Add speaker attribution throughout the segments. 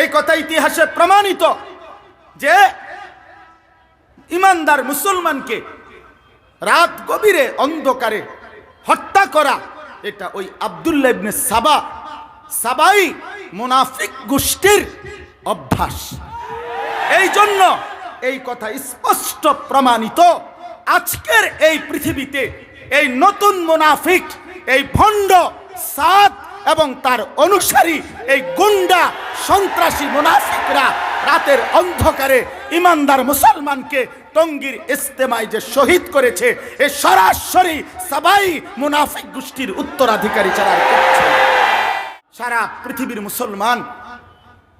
Speaker 1: এই কথা ইতিহাসে প্রমাণিত যে ইমানদার মুসলমানকে রাত গভীরে অন্ধকারে হত্যা করা, এটা ওই আবদুল্লাহ ইবনে সাবা, সাবাই মুনাফিক গোষ্ঠীর অভ্যাস। এই জন্য এই কথা স্পষ্ট প্রমাণিত। আজকের এই পৃথিবীতে এই নতুন মুনাফিক, এই ভণ্ড সাদ এবং তার অনুসারী এই গুন্ডা সন্ত্রাসী মুনাফিকরা রাতের অন্ধকারে ইমানদার মুসলমানকে টঙ্গীর ইস্তেমায় যে শহীদ করেছে, এ সরাসরি সবাই মুনাফিক গোষ্ঠীর উত্তরাধিকারী ছাড়া। সারা পৃথিবীর মুসলমান,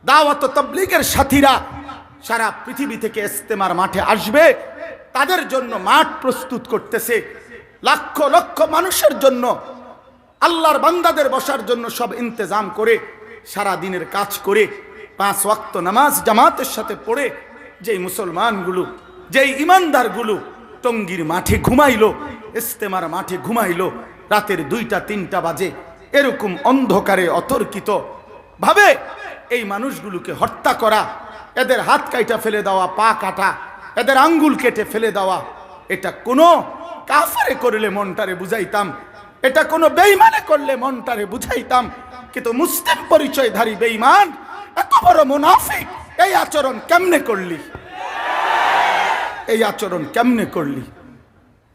Speaker 1: দাওয়াত তবলিগের সাথীরা সারা পৃথিবী থেকে ইস্তেমার মাঠে আসবে তাদের জন্য মাঠ প্রস্তুত করতেছে লক্ষ লক্ষ মানুষের জন্য আল্লাহর বান্দাদের বসার জন্য সব ইন্তজাম করে, সারা দিনের কাজ করে, পাঁচ ওয়াক্ত নামাজ জামাতের সাথে পড়ে, যেই মুসলমানগুলো, যেই ইমানদারগুলো টঙ্গীর মাঠে ঘুমাইলো, ইস্তেমার মাঠে ঘুমাইলো, রাতের দুইটা, তিনটা বাজে, এরকম অন্ধকারে অতর্কিত। ভাবে এই মানুষগুলোকে হত্যা করা, এদের হাত কাইটা ফেলে দেওয়া, পা কাটা, এদের আঙ্গুল কেটে ফেলে দেওয়া, এটা কোনো কাফারে করলে মনটারে বুঝাইতাম এটা কোনো বেইমানে করলে মনটারে বুঝাইতাম। কিন্তু মুসলিম পরিচয়ধারী বেইমান এত বড় মুনাফিক, এই আচরণ কেমনে করলি? এই আচরণ কেমনে করলি?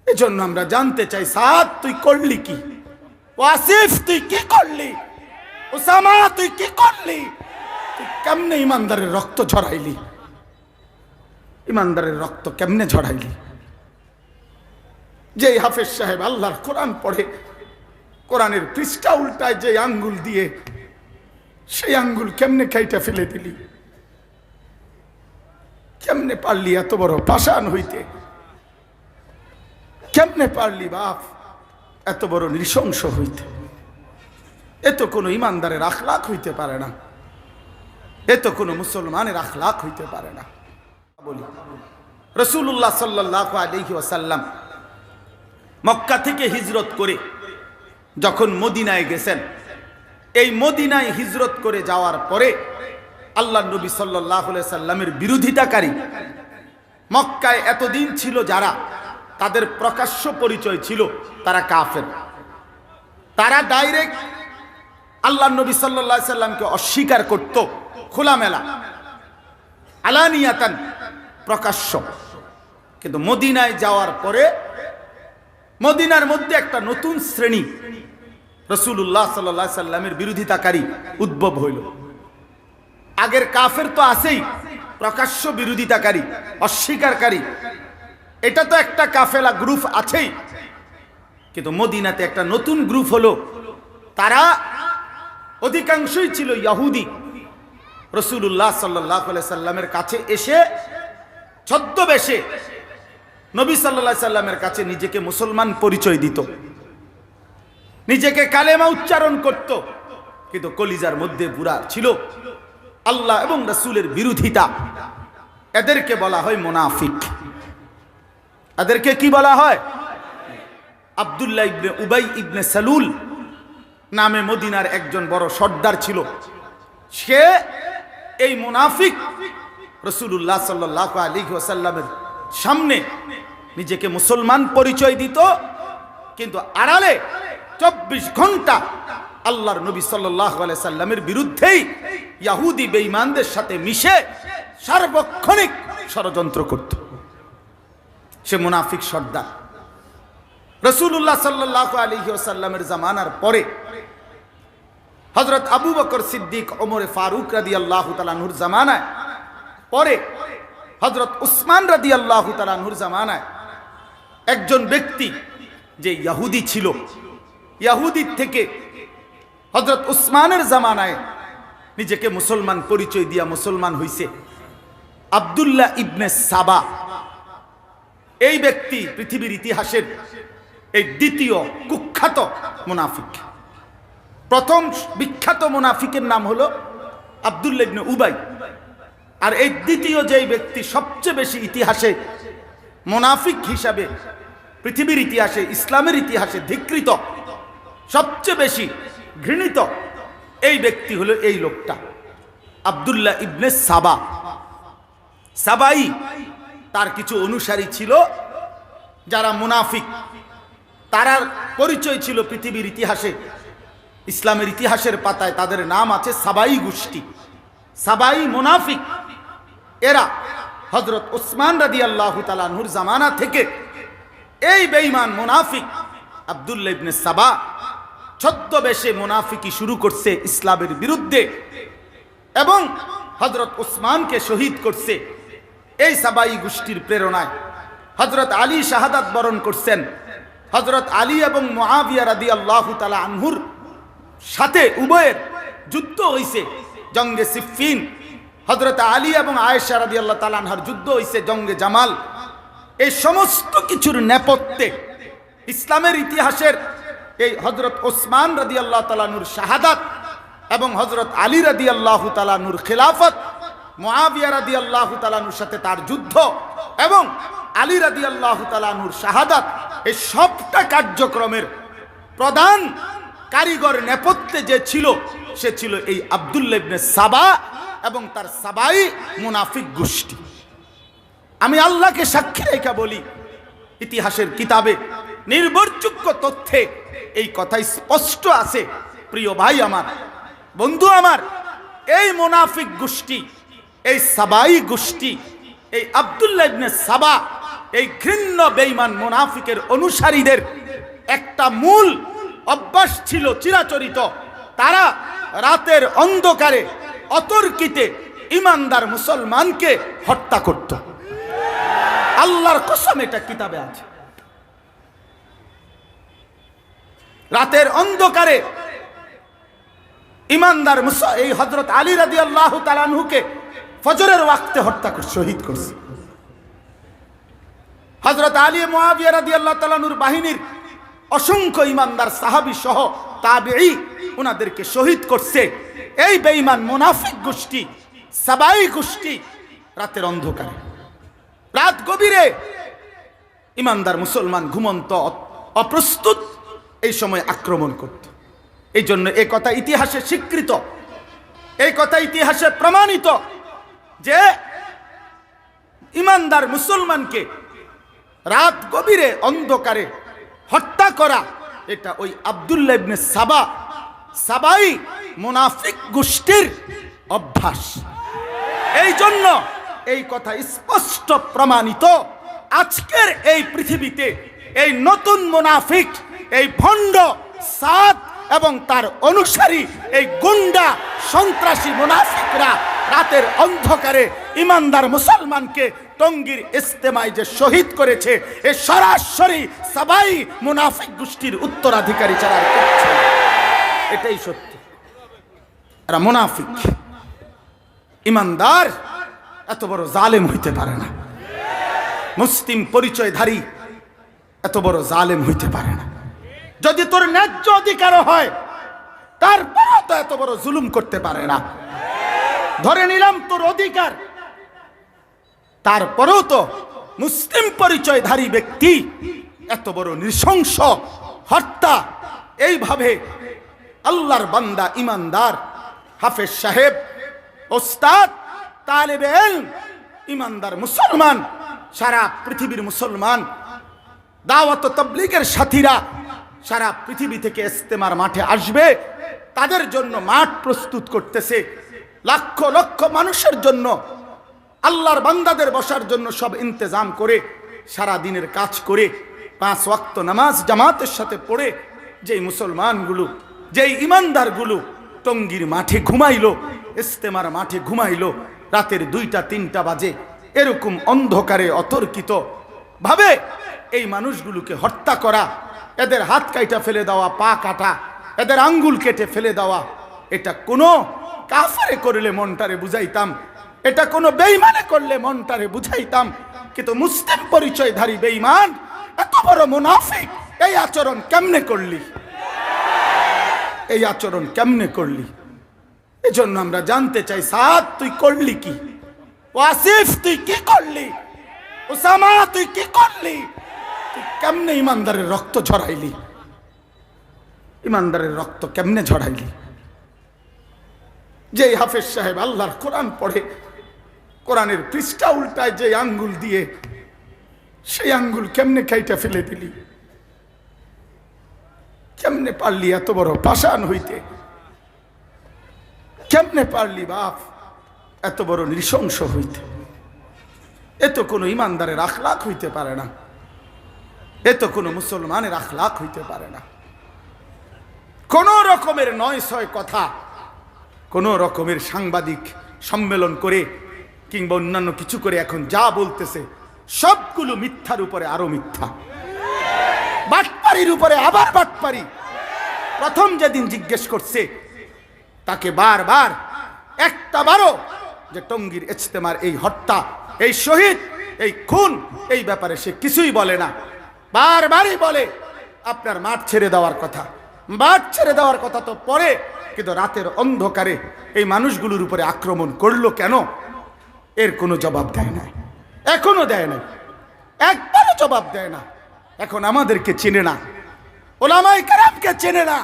Speaker 1: এজন্য আমরা জানতে চাই, সাদ, তুই করলি কি? ওয়াসিফ, তুই কি করলি? ওসামা তুই কি করলি? তুই কেমনে ইমানদারের রক্ত ঝরাইলি? ইমানদারের রক্ত কেমনে ঝরাইলি? যে হাফেজ সাহেব আল্লাহর কোরআন পড়ে কোরআনের পৃষ্ঠা উল্টায় যে আঙ্গুল দিয়ে, সেই আঙ্গুল কেমনে খাইটা ফেলে দিলি? কেমনে পারলি এত বড় পাষাণ হইতে? কেমনে পারলি বাপ এত বড় নৃশংস হইতে? এ তো কোনো ইমানদারের আখলাক হইতে পারে না। এ তো কোনো মুসলমানের আখলাক হইতে পারে না। বলি রসুল্লাহ সাল্লাহ আলহি ওয়াসাল্লাম মক্কা থেকে হিজরত করে যখন মদিনায় গেছেন, এই মদিনায় হিজরত করে যাওয়ার পরে আল্লাহ নবী সাল্লাহ সাল্লামের বিরোধিতাকারী মক্কায় এতদিন ছিল যারা, তাদের প্রকাশ্য পরিচয় ছিল তারা কাফের। তারা ডাইরেক্ট আল্লাহ নবী সাল্লাহ সাল্লামকে অস্বীকার করত, খোলামেলা, আলানিয়াতান প্রকাশ্য। কিন্তু মদিনায় যাওয়ার পরে, মদিনার মধ্যে একটা নতুন শ্রেণি রসুল্লাহ সাল্লাহ সাল্লামের বিরোধিতাকারী উদ্ভব হইল। আগের কাফের তো আছেই, প্রকাশ্য বিরোধিতাকারী অস্বীকারী এটা তো একটা কাফেলা গ্রুপ আছেই। কিন্তু মদিনাতে একটা নতুন গ্রুপ হলো, তারা অধিকাংশই ছিল ইয়াহুদি রসুল্লাহ সাল্লাহ সাল্লামের কাছে এসে ছদ্মবেশে নবী সাল্লা সাল্লামের কাছে নিজেকে মুসলমান পরিচয় দিত। নিজেকে কালেমা উচ্চারণ করত। কিন্তু কলিজার মধ্যে বুড়া ছিল। আল্লাহ এবং রসুলের বিরোধিতা। এদেরকে বলা হয় মোনাফিক। এদেরকে কি বলা হয়? আবদুল্লাহ ইবনে উবাই ইবনে সালুল নামে মদিনার একজন বড় সর্দার ছিল। সে এই মুনাফিক রসুল্লাহ সাল্লাহ আলী ওসাল্লামের সামনে নিজেকে মুসলমান পরিচয় দিত। কিন্তু আড়ালে চব্বিশ ঘণ্টা আল্লাহর নবী সাল্লাহ সাল্লামের বিরুদ্ধেই ইয়াহুদি বেঈমানদের সাথে মিশে সার্বক্ষণিক ষড়যন্ত্র করত। সে মুনাফিক সর্দার। রসুল্লাহ সাল্লাহ আলী সাল্লামের জামানার পরে হজরত আবু বকর সিদ্দিক, ওমরে ফারুক রাদি আল্লাহ তালাহুর জামানায়, পরে হজরত উসমান রাদি আল্লাহ তালাহুর জামানায় একজন ব্যক্তি যে ইয়াহুদি ছিল ইয়াহুদির থেকে হজরত উসমানের জামানায় নিজেকে মুসলমান পরিচয় দিয়া মুসলমান হইছে আবদুল্লাহ ইবনে সাবা। এই ব্যক্তি পৃথিবীর ইতিহাসের এই দ্বিতীয় কুখ্যাত মুনাফিক। প্রথম বিখ্যাত মুনাফিকের নাম হলো আবদুল্লাহ ইবনে উবাই। আর এই দ্বিতীয় যেই ব্যক্তি সবচেয়ে বেশি ইতিহাসে মোনাফিক হিসাবে পৃথিবীর ইতিহাসে, ইসলামের ইতিহাসে ধিকৃত সবচেয়ে বেশি ঘৃণিত এই ব্যক্তি হলো এই লোকটা। আবদুল্লাহ ইবনে সাবা। সাবাই তার কিছু অনুসারী ছিল, যারা মুনাফিক। তারার পরিচয় ছিল পৃথিবীর ইতিহাসে। ইসলামের ইতিহাসের পাতায় তাদের নাম আছে সাবাই গোষ্ঠী। সাবাই মুনাফিক। এরা হজরত ওসমান রাদি আল্লাহ জামানা থেকে এই বেঈমান মুনাফিক আবদুল্লা ইবনে সাবা ছদ্মবেশে মুনাফিকি শুরু করছে ইসলামের বিরুদ্ধে এবং হজরত ওসমানকে শহীদ করছে এই সাবাই গোষ্ঠীর প্রেরণায়। হজরত আলী শাহাদাত বরণ করছেন। হজরত আলী এবং মহাবিয়া রাদি আল্লাহ তালা আনহুর সাথে উভয়ের যুদ্ধ হইছে, জঙ্গে সিফিন হজরত আলী এবং আয়েশা রাদি আল্লাহ তালা আনহার যুদ্ধ হইছে জঙ্গে জামাল। এই সমস্ত কিছুর নেপথ্যে ইসলামের ইতিহাসের এই হজরত ওসমান রাদি আল্লাহ তালানুর শাহাদাত এবং হজরত আলী রাদি আল্লাহ তালানুর খেলাফত মহাবিয়া রাদি আল্লাহ তালানুর সাথে তার যুদ্ধ এবং আলী রাদি আল্লাহ তালানুর শাহাদাত, এই সবটা কার্যক্রমের প্রধান কারিগর নেপথ্যে যে ছিল, সে ছিল এই আবদুল্লেবনে সাবা এবং তার সাবাই মুনাফিক গোষ্ঠী। আমি আল্লাহকে সাক্ষী রেখা বলি, ইতিহাসের কিতাবে নির্ভরযোগ্য তথ্যে এই কথাই স্পষ্ট আছে, প্রিয় ভাই আমার। বন্ধু আমার, এই মোনাফিক গোষ্ঠী, এই সাবাই গোষ্ঠী, এই আবদুল্লাহ ইবনে সাবা, এই ঘৃণ্য বেঈমান মোনাফিকের অনুসারীদের একটা মূল অভ্যাস ছিল চিরাচরিত। তারা রাতের অন্ধকারে অতর্কিতে ইমানদার মুসলমানকে হত্যা করত। আল্লাহর কসম এটা কিতাবে আছে। রাতের অন্ধকারে ইমানদার এই হজরত আলী রাদি আল্লাহ তালানহুকে ফজরের ওয়াক্তে হত্যা করে শহীদ করছে। হজরত আলী মহাবিয়া রাদি আল্লাহ তালানুর বাহিনীর অসংখ্য ইমানদার সাহাবি সহ তাবেই ওনাদেরকে শহীদ করছে। এই বেঈমান মুনাফিক গোষ্ঠী সাবাই গোষ্ঠী রাতের অন্ধকারে। রাত গভীরে ইমানদার মুসলমান ঘুমন্ত অপ্রস্তুত এই সময় আক্রমণ করত। এই জন্য এই কথা ইতিহাসে স্বীকৃত। এই কথা ইতিহাসে প্রমাণিত যে ইমানদার মুসলমানকে রাত গভীরে অন্ধকারে হত্যা করা, এটা ওই আবদুল্লাহ ইবনে সাবা, সাবাই মুনাফিক গোষ্ঠীর অভ্যাস। এই জন্য এই কথা স্পষ্ট প্রমাণিত। আজকের এই পৃথিবীতে এই নতুন মুনাফিক এই ভণ্ড সাদ এবং তার অনুসারী এই গুন্ডা সন্ত্রাসী মুনাফিকরা রাতের অন্ধকারে ইমানদার মুসলমানকে টঙ্গীর ইস্তেমায় যে শহীদ করেছে, এ সরাসরি সবাই মুনাফিক গোষ্ঠীর উত্তরাধিকারী ছাড়া না। এটাই সত্যি। এরা মুনাফিক। ইমানদার এত বড় জালেম হইতে পারে না। মুসলিম পরিচয়ধারী এত বড় জালেম হইতে পারে না। যদি তোর ন্যায্য অধিকার হয় তারপরেও তো এত বড় জুলুম করতে পারে না। ধরে নিলাম তোর অধিকার। তারপরেও তো মুসলিম পরিচয়ধারী ব্যক্তি এত বড় নৃশংস হত্যা এইভাবে আল্লাহর বান্দা, ইমানদার, হাফেজ সাহেব, ওস্তাদ, তালেবে ইমানদার মুসলমান, সারা পৃথিবীর মুসলমান, দাওয়াত তবলিগের সাথীরা সারা পৃথিবী থেকে ইস্তেমার মাঠে আসবে। তাদের জন্য মাঠ প্রস্তুত করতেছে। লক্ষ লক্ষ মানুষের জন্য, আল্লাহর বান্দাদের বসার জন্য সব ইন্তজাম করে, সারা দিনের কাজ করে, পাঁচ ওয়াক্ত নামাজ জামাতের সাথে পড়ে, যেই মুসলমানগুলো, যেই ইমানদারগুলো টঙ্গির মাঠে ঘুমাইলো, ইস্তেমার মাঠে ঘুমাইলো, রাতের দুইটা, তিনটা বাজে, এরকম অন্ধকারে অতর্কিত ভাবে এই মানুষগুলোকে হত্যা করা এদের হাত কাইটা ফেলে দেওয়া, পা কাটা, এদের আঙ্গুল কেটে ফেলে দেওয়া, এটা কোনো কাফারে করলে মনটারে বুঝাইতাম, এটা কোনো বেইমানে করলে মনটারে বুঝাইতাম, কিন্তু মুসলিম পরিচয়ধারী বেইমান এত বড় মুনাফিক, এই আচরণ কেমনে করলি? এই আচরণ কেমনে করলি? এজন্য আমরা জানতে চাই, সাদ, তুই করলি কি? ওয়াসিফ, তুই কি করলি? ওসামা, তুই কি করলি? কেমনে ইমানদারের রক্ত ঝরাইলি? ইমানদারের রক্ত কেমনে ঝরাইলি? যে হাফেজ সাহেব আল্লাহর কোরআন পড়ে, কোরআনের পৃষ্ঠা উল্টায় যে আঙ্গুল দিয়ে, সেই আঙ্গুল কেমনে খাইটা ফেলে দিলি? কেমনে পারলি এত বড় পাষাণ হইতে? কেমনে পারলি বাপ এত বড় নৃশংস হইতে? এ তো কোনো ইমানদারের আখলাখ হইতে পারে না। এ তো কোনো মুসলমানের আখলাখ হইতে পারে না। কোন রকমের নয় ছয় কথা, কোন রকমের সাংবাদিক সম্মেলন করে কিংবা অন্যান্য কিছু করে এখন যা বলতেছে, সবগুলো মিথ্যার উপরে আরও মিথ্যা। বাটপাড়ির উপরে আবার বাটপাড়ি প্রথম যেদিন জিজ্ঞেস করছে, তাকে বারবার, একটা বারো যে টঙ্গীর ইজতেমার এই হত্যা এই শহীদ, এই খুন, এই ব্যাপারে সে কিছুই বলে না। বারবারই বলে, আপনার মাঠ ছেড়ে দেওয়ার কথা। মাঠ ছেড়ে দেওয়ার কথা তো পরে, কিন্তু রাতের অন্ধকারে এই মানুষগুলোর উপরে আক্রমণ করল কেন? এর কোনো জবাব দেয় না এখনও দেয় না একবারও জবাব দেয় না। এখন আমাদেরকে চেনে না। ওলামাই কারামকে চেনে না।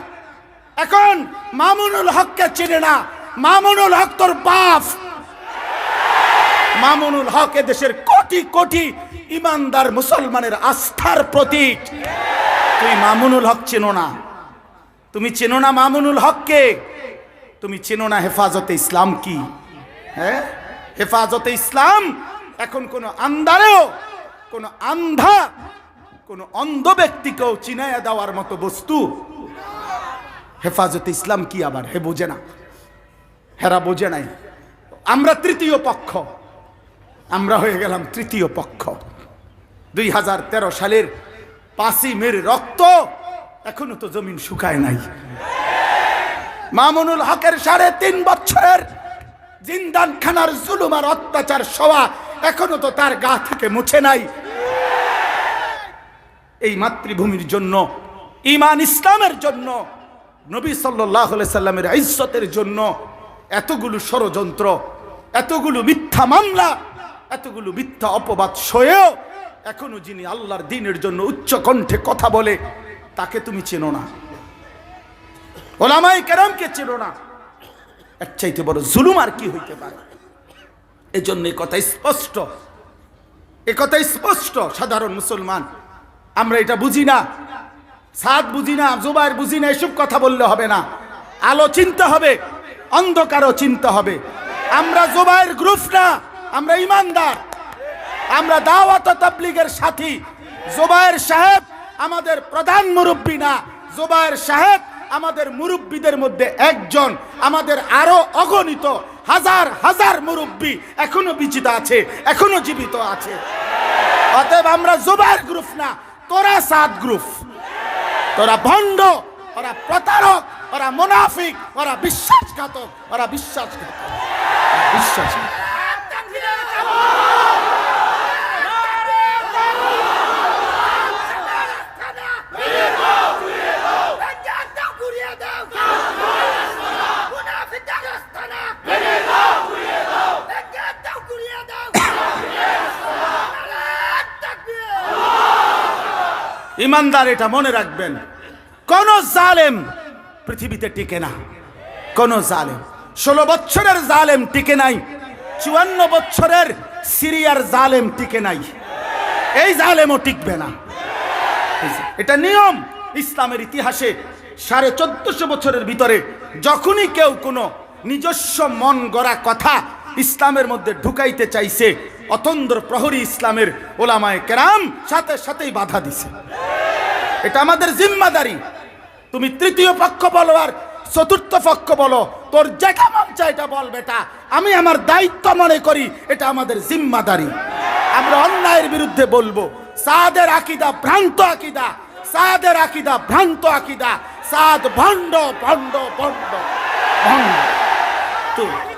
Speaker 1: এখন মামুনুল হককে চেনে না। মামুনুল হক তোর বাপ। মামুনুল হক এ দেশের কোটি কোটি ইমানদার মুসলমানের আস্থার প্রতীক। তুই মামুনুল হক চেনো না। তুমি চেনো না মামুনুল হককে? তুমি চেনো না হেফাজতে ইসলাম কি? হ্যাঁ? হেফাজতে ইসলাম এখন কোন আন্দারেও কোন আন্ধা, কোন অন্ধ ব্যক্তিকেও চিনাইয়া দেওয়ার মতো বস্তু। হেফাজতে ইসলাম কি আবার? হে বোঝে না। হেরা বোঝে নাই। আমরা তৃতীয় পক্ষ। আমরা হয়ে গেলাম তৃতীয় পক্ষ। দুই হাজার তেরো সালের পাঁচই মের রক্ত এখনও তো জমিন শুকায় নাই। মামুনুল হকের সাড়ে তিন বছরের জিন্দান খানার জুলুম আর অত্যাচার সওয়া এখনও তো তার গা থেকে মুছে নাই। এই মাতৃভূমির জন্য ইমান ইসলামের জন্য, নবী সাল্লাহ সাল্লামের ইজ্জতের জন্য এতগুলো ষড়যন্ত্র, এতগুলো মিথ্যা মামলা এতগুলো মিথ্যা অপবাদ সয়েও এখনও যিনি আল্লাহর দিনের জন্য উচ্চ কণ্ঠে কথা বলে, তাকে তুমি চেনো না। ওলামাই কেরামকে চেনো না। এর চাইতে বড় জুলুম আর কি হইতে পারে? এজন্য এই কথা স্পষ্ট। এ কথা স্পষ্ট, সাধারণ মুসলমান। আমরা এটা বুঝি না। সাদ বুঝি না, জুবাইর বুঝি না, এসব কথা বললে হবে না। আলো চিনতে হবে, অন্ধকারও চিনতে হবে। আমরা জুবাইর গ্রুপ না। আমরা ইমানদার। আমরা দাওয়াত তাবলিগের সাথী। জোবায়ের সাহেব আমাদের প্রধান মুরব্বী না। জোবায়ের সাহেব আমাদের মুরব্বীদের মধ্যে একজন। আমাদের আরও অগণিত হাজার হাজার মুরব্বী এখনও বিচিত আছে, এখনও জীবিত আছে। অতএব আমরা জোবায়ের গ্রুপ না, তোরা সাত গ্রুপ। তোরা ভণ্ড, ওরা প্রতারক, ওরা মুনাফিক, ওরা বিশ্বাসঘাতক ওরা বিশ্বাসঘাতক। বিশ্বাস ইমানদার, এটা মনে রাখবেন। কোন জালেম পৃথিবীতে টিকে না। কোন জালেম। ষোলো বছরের জালেম টিকে নাই। চুয়ান্ন বছরের সিরিয়ার জালেম টিকে নাই। এই জালেমও টিকবে না। এটা নিয়ম ইসলামের ইতিহাসে সাড়ে চোদ্দশো বছরের ভিতরে। যখনই কেউ কোনো নিজস্ব মন গড়া কথা ইসলামের মধ্যে ঢুকাইতে চাইছে অতন্দ্র প্রহরী ইসলামের ওলামায় কেরাম সাথে সাথেই বাধা দিছে। এটা আমাদের জিম্মাদারি। তুমি তৃতীয় পক্ষ বলো আর চতুর্থ পক্ষ বলো। তোর যেটা মন এটা বল বেটা। আমি আমার দায়িত্ব মনে করি, এটা আমাদের জিম্মাদারি। আমরা অন্যায়ের বিরুদ্ধে বলব। সাদের আকিদা ভ্রান্ত আকিদা। সাদের আকিদা ভ্রান্ত আকিদা। সাদ ভণ্ড ভণ্ড ভণ্ড। ভণ্ড।